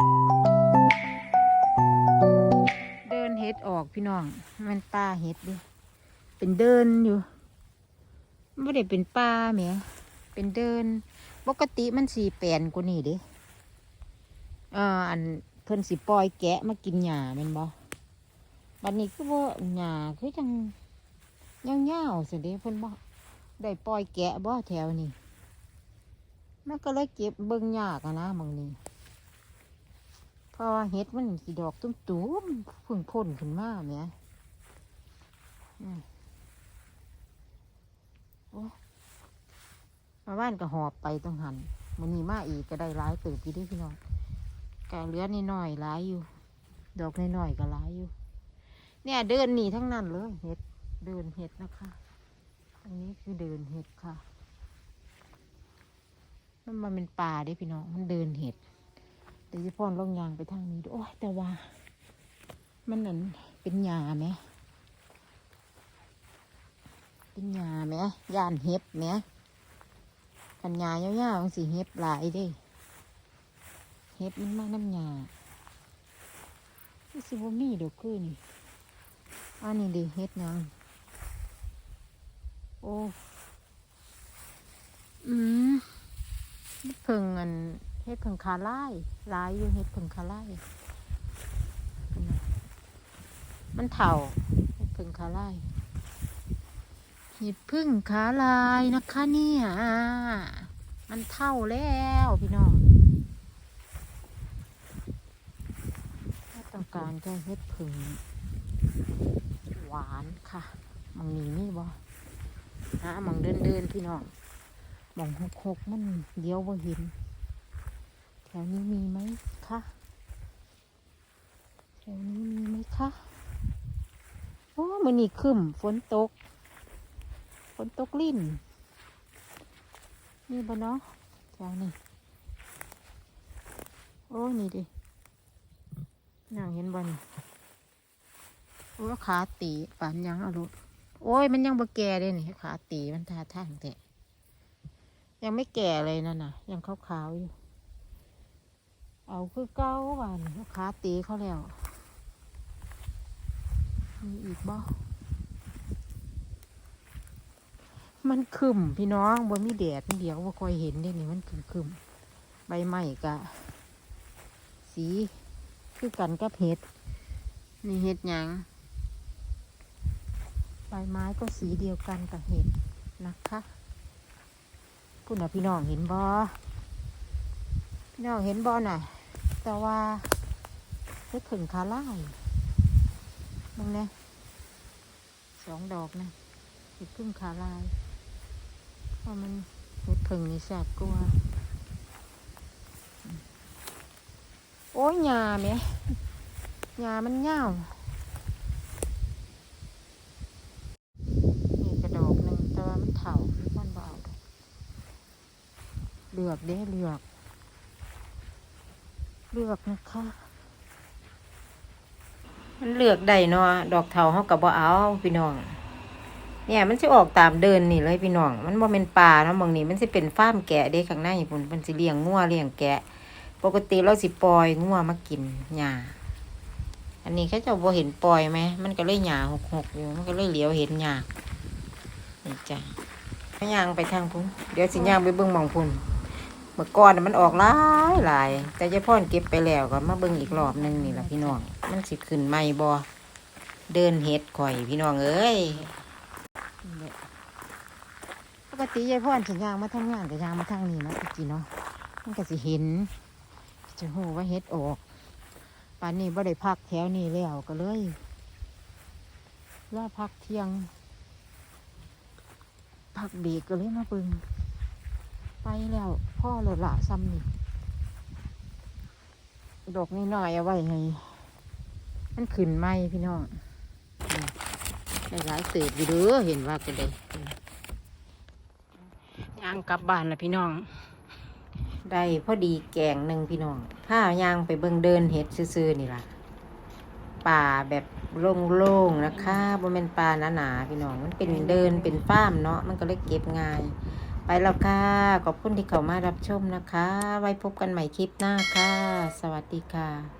เดินเห็ดออกพี่น้อง มันป่าเห็ดดิเป็นเดินอยู่ไม่ได้เป็นป่าแหมเป็นเดิน ปกติมันสีแปลนกว่านี่เดิเอ่ออันเพิ่นสิปล่อยแกะมากินหญ้าแม่นบ่บัดนี้คือว่าหญ้าคือจังยาวๆสิเด้เพิ่นบ่ได้ปล่อยแกะบ่แถวนี้มันก็เลยเก็บเบิ่งยากอะนะบางนี้ ราะว่าเห็ดมันสีดอกตุ้มๆพึ่งพ่นขึ้นมาเนี่ยมโอ้มาบ้านก็หอบไปต้องหันมันนี้มาอีกก็ได้ร้ายติบอยู่เด้พี่น้องกเหลือนิดหน่อยร้ายอยู่ ดอกน้อยก็ร้ายอยู่ เนี่ยเดินหนีทั้งนั้นเลยเห็ดเดินเห็ดนะคะ อันนี้คือเดินเห็ดค่ะ มันมาเป็นป่าด้พี่น้อง มันเดินเห็ด เดี๋ยวจะพ่อนลงยางไปทางนี้ด้วยโอ้ยแต่ว่า มันนั่นเป็นหญ้าไหมเป็นหญ้าไหมย่านเห็บไหมกันหญ้ายาวๆมันสิเห็บหลายด้เห็บมันมาน้ำหญ้าที่สิบมีเดี๋ยวคือนี่อันนี้ดิเห็ดยังโอ้อืมเพิ่งอัน เฮ็ดผึ่งคาไล่ลายอยู่เฮ็ดผึ่งคาไล่มันเถ่าเฮ็ดผึ่งคาไล่เฮ็ดพึ่งขาลายนะคะเนี่ยมันเท่าแล้วพี่น้องถ้าต้องการก็เฮ็ดผึ่งหวานค่ะมังนี้นี่บ่หามังเดินเดินพี่น้องหมองหกหกมันเดียวบ่เห็น แถวนี้มีไหมคะแถวนี้มีไหมคะโอ้มันนี่ครึมฝนตก ฝนตกลิ่นนี่บ่เนาะแถวนี้โอ้นี่ดิน่างเห็นบ่นี่โอ้ขาตีปานยังเอาลูกโอ้ยมันยังบ่แก่เลยนี่ขาตีมันทาท่างแต่ยังไม่แก่เลยนั่นน่ะ ยังขาวๆอยู่ เอาคือเก้าบานลูกค้าตีเขาแล้ว มีอีกบ่มันคึมพี่น้องบนมีแดดเดี๋ยวว่าคอยเห็นได้นี่มันคึมคึมใบไม้กะ สีคือกันกับเห็ด นี่เห็ดหยังใบไม้ก็สีเดียวกันกับเห็ดนะคะคุณนะพี่น้องเห็นบ่พี่น้องเห็นบ่น่ะ แต่ว่าเฮ็ดผึ่งคาไล่มึงเนี่ยสองดอกนะเห็ดพึ่งคาลายเพราะมันเห็ดผึ่งนี่แสบกลัว โอ้ยหญ้าแหมหญ้ามันเง่าวนี่กระดกหนึ่งแต่ว่ามันเถามันเบาดอกเลือกเด้เลือก เลือกนะคะ มันเลือกได้เนาะดอกเทาเขากับบ่เอาพี่น้อง เนี่ยมันจะออกตามเดินนี่เลยพี่น้อง มันบ่เป็นป่าเนาะบางนี้มันสิเป็นฟาร์มแกะเด้ข้างในพุ่นมันสิเลี้ยงงัวเลี้ยงแกะ ปกติเราสิปล่อยงัวมากินหญ้าอันนี้เขาเจ้าบ่เห็นปล่อยไหมมันก็เลยหญ้าหกๆอยู่มันก็เลยเหลียวเห็นหญ้านี่จ้ะย่างไปทางพุ่นเดี๋ยวสิย่างไปเบิ่งมองพุ่น มื่อก่อนมันออกหลายหลาย แต่ยายพ่อนเก็บไปแล้วก็มาเบิ่งอีกรอบหนึงนี่แหละพี่น้อง มันสิขึ้นใหม่บ่เดินเฮ็ดข่อยพี่น้องเอ้ยปกติยายพ่อนสิย่างมาทำงานก็ย่างมาทางนี้นะพี่จีเนาะมันก็สิเห็น จะฮู้ว่าเฮ็ดออกป่านนี้บ่ได้พักแถวนี้แล้วก็เลยรอพักเที่ยง พักเบรกก็เลยมาเบิ่ง ไปแล้ว พ่อเลยละซ้ำนี่ดอกน้อยเอาไว้ให้มันขึ้นไหมพี่น้องนี่ได้หลายเติบอยู่เด้อเห็นว่าก็ได้ย่างกลับบ้านละพี่น้อง ได้พอดีแกงหนึ่งพี่น้องข้ายางไปเบิ่งเดินเห็ดซื่อๆนี่ล่ะป่าแบบโล่งๆนะคะบ่แม่นป่าหนาๆพี่น้อง มันเป็นเดินเป็นฟ้ามเนาะมันก็เลยเก็บง่าย ไปแล้วค่ะ ขอบคุณที่เข้ามารับชมนะคะ ไว้พบกันใหม่คลิปหน้าค่ะ สวัสดีค่ะ